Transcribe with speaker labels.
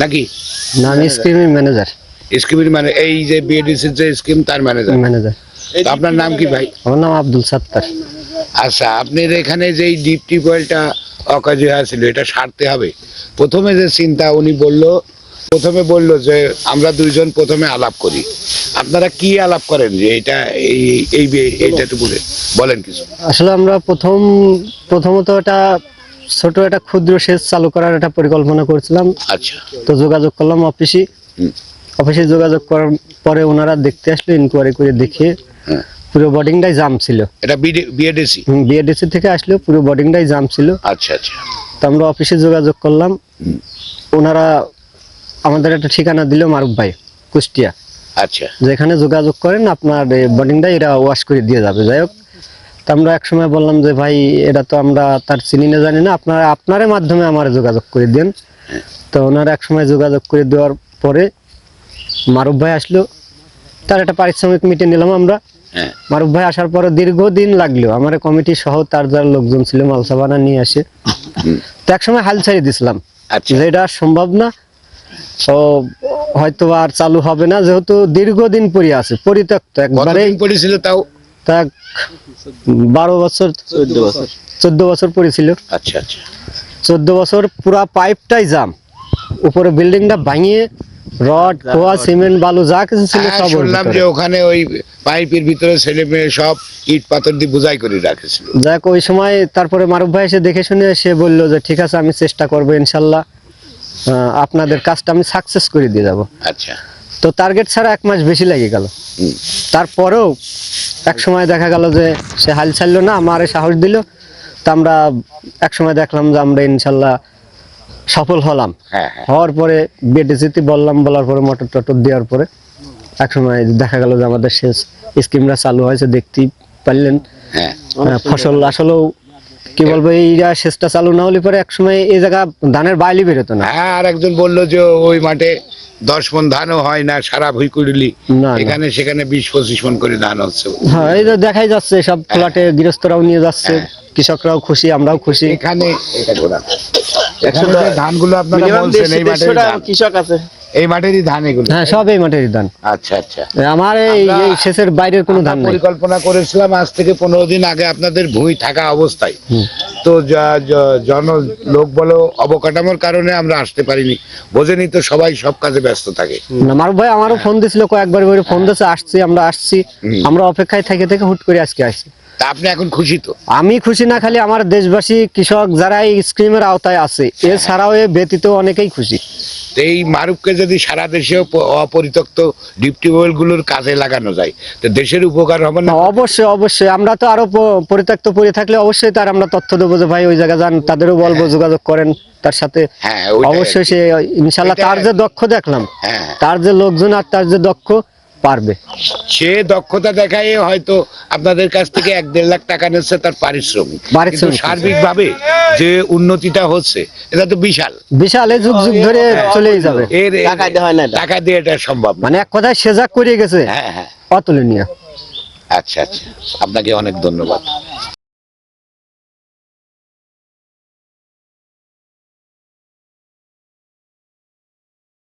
Speaker 1: নাকি?
Speaker 2: নাম screaming manager
Speaker 1: স্কিমের মানে এই যে বিএডিসির যে স্কিম তার ম্যানেজার
Speaker 2: ম্যানেজার
Speaker 1: আপনার নাম কি ভাই?
Speaker 2: আমার নাম আব্দুল সাত্তার।
Speaker 1: আচ্ছা আপনার এখানে যে এই ডিপ টিউবওয়েলটা অকাজে হয়েছিল এটা সারতে হবে। প্রথমে যে চিন্তা উনি বলল প্রথমে বলল যে আমরা দুইজন প্রথমে আলাপ করি। আপনারা কি আলাপ করেন যে এটা এই এইটা একটু বলে বলেন কিছু।
Speaker 2: আসলে আমরা প্রথম প্রথমত একটা ছোট একটা ক্ষুদ্র সেচ চালু করার একটা পরিকল্পনা করছিলাম।
Speaker 1: আচ্ছা।
Speaker 2: তো যোগাযোগ করলাম অফিসে। অফিসে যোগাযোগ করার পরে ওনারা দেখতে আসলো ইনকোয়ারি করে দেখে
Speaker 1: হ্যাঁ।
Speaker 2: পুরো বোর্ডিংটাই জাম ছিল।
Speaker 1: এটা বিএডিসি
Speaker 2: বিএডিসি থেকে আসলো পুরো বোর্ডিংটাই জাম ছিল।
Speaker 1: আচ্ছা আচ্ছা।
Speaker 2: তো আমরা অফিসে যোগাযোগ করলাম। ওনারা আমাদের একটা ঠিকানা দিল মারুফ ভাই কুষ্টিয়া।
Speaker 1: আচ্ছা।
Speaker 2: যেখানে যোগাযোগ করেন আপনার বোর্ডিংটা এরা ওয়াশ করে দিয়ে যাবে। যাই হোক তো আমরা এক সময় বললাম যে ভাই এটা তো আমরা তার চিনি না জানি না। আপনারা আপনার মাধ্যমে আমার যোগাযোগ করে দেন। তো ওনারা এক সময় যোগাযোগ করে দেওয়ার পরে মারুফ ভাই আসলো। তার একটা পারিশ্রমিক মিটে নিলাম আমরা।
Speaker 1: হ্যাঁ।
Speaker 2: মারুফ ভাই আসার পরে দীর্ঘদিন লাগল। আমার কমিটি সহ তার যার লোকজন ছিল মালসা মালসাবানা নিয়ে আসে। তো এক সময় হাল ছাড়িয়ে দিছিলাম।
Speaker 1: আচ্ছা।
Speaker 2: যে এটা সম্ভব না। তো হয়তো আর চালু হবে না। যেহেতু দীর্ঘদিন পরে আছে পরিত্যক্ত। একবারে
Speaker 1: পড়েছিল তাও?
Speaker 2: তা বারো বছর চোদ্দ বছর। চোদ্দ বছর পড়েছিল।
Speaker 1: আচ্ছা আচ্ছা।
Speaker 2: চোদ্দ বছর পুরা পাইপটাই জাম। উপরে বিল্ডিংটা ভাঙিয়ে রড খোয়া সিমেন্ট বালু যা কিছু ছিল
Speaker 1: হ্যাঁ,
Speaker 2: সব
Speaker 1: শুনলাম যে ওখানে ওই পাইপের ভিতরে ছেলে মেয়ে সব ইট পাথর দিয়ে বোঝাই করে রাখেছিল।
Speaker 2: যাক ওই সময় তারপরে মারুফ ভাই এসে দেখে শুনে সে বলল যে ঠিক আছে আমি চেষ্টা করব ইনশাল্লাহ। আপনাদের কাজটা আমি সাকসেস করে দিয়ে যাব।
Speaker 1: আচ্ছা।
Speaker 2: তো টার্গেট ছাড়া এক মাস বেশি লেগে গেল। তারপরেও এক সময় দেখা গেল যে সে হাল ছাড়লো না আমারে সাহস দিল। তা আমরা এক সময় দেখলাম যে আমরা ইনশাল্লাহ সফল হলাম।
Speaker 1: হ্যাঁ হ্যাঁ।
Speaker 2: হওয়ার পরে বিএডিসিতে বললাম বলার পরে মোটর টটর দেওয়ার পরে এক সময় দেখা গেল যে আমাদের শেষ স্কিমটা চালু হয়েছে দেখতেই পারলেন।
Speaker 1: হ্যাঁ।
Speaker 2: ফসল আসলেও কি বলব এইটা শেষটা চালু না হলে পরে এক সময় এই জায়গা ধানের বাইলি বেরোতো না।
Speaker 1: হ্যাঁ আর একজন বলল যে ওই মাঠে দশ মন ধানও হয় না সারা ভুই কুড়িলি।
Speaker 2: না, না।
Speaker 1: এখানে সেখানে বিশ পঁচিশ মন করে ধান হচ্ছে।
Speaker 2: হ্যাঁ এই দেখাই যাচ্ছে সব ফ্ল্যাটে গৃহস্থরাও নিয়ে যাচ্ছে কৃষকরাও খুশি আমরাও খুশি।
Speaker 1: এখানে ধানগুলো আপনারা বলছেন এই
Speaker 3: কৃষক আছে।
Speaker 1: এই মাঠেরই ধান এগুলো।
Speaker 2: হ্যাঁ সব এই মাঠের ধান।
Speaker 1: আচ্ছা আচ্ছা।
Speaker 2: আমার এই শেষের বাইরের কোনো ধান
Speaker 1: পরিকল্পনা করেছিলাম আজ থেকে পনেরো দিন আগে আপনাদের ভূমি থাকা অবস্থায়। তো যা- জন লোক বলো অবকাঠামোর কারণে আমরা আসতে পারিনি। বোঝেনি তো সবাই সব কাজে ব্যস্ত থাকে।
Speaker 2: আমার মারুফ ভাই আমারও ফোন দিছিল কয়েকবার করে ফোন দিয়েছে আসছি আমরা আসছি। আমরা অপেক্ষায় থেকে থেকে হুট করে আজকে আসছি
Speaker 1: আপনি এখন খুশি তো?
Speaker 2: আমি খুশি না খালি আমার দেশবাসী কৃষক যারা এই স্কিমের আওতায় আছে এছাড়াও এ ব্যতীত অনেকেই খুশি।
Speaker 1: এই মারুফকে যদি সারা দেশে অপরিত্যক্ত ডিপ টিউবওয়েলগুলোর কাজে লাগানো যায় তো দেশের উপকার হবে না?
Speaker 2: অবশ্যই অবশ্যই। আমরা তো আরও পরিত্যক্ত পড়ে থাকলে অবশ্যই তার আমরা তথ্য দেবো যে ভাই ওই জায়গা যান তাদেরও বলব যোগাযোগ করেন তার সাথে
Speaker 1: হ্যাঁ
Speaker 2: অবশ্যই সে ইনশাল্লাহ তার যে দক্ষ দেখলাম
Speaker 1: হ্যাঁ।
Speaker 2: তার যে লোকজন আর তার যে দক্ষ পারবে।
Speaker 1: সে দক্ষতা দেখায় হয়তো আপনাদের কাছ থেকে এক দেড় লাখ টাকা নিচ্ছে তার পারিশ্রমিক।
Speaker 2: পারিশ্রমিক।
Speaker 1: সার্বিক ভাবে যে উন্নতিটা হচ্ছে এটা তো বিশাল।
Speaker 2: বিশাল এই যুগ যুগ ধরে চলেই যাবে।
Speaker 1: এর
Speaker 3: টাকা দিয়ে হয় না এটা।
Speaker 1: টাকা দিয়ে এটা সম্ভব
Speaker 2: মানে এক কথায় সেজাক করে গেছে
Speaker 1: হ্যাঁ হ্যাঁ।
Speaker 2: অতুলনীয়।
Speaker 1: আচ্ছা আচ্ছা। আপনাকে অনেক ধন্যবাদ।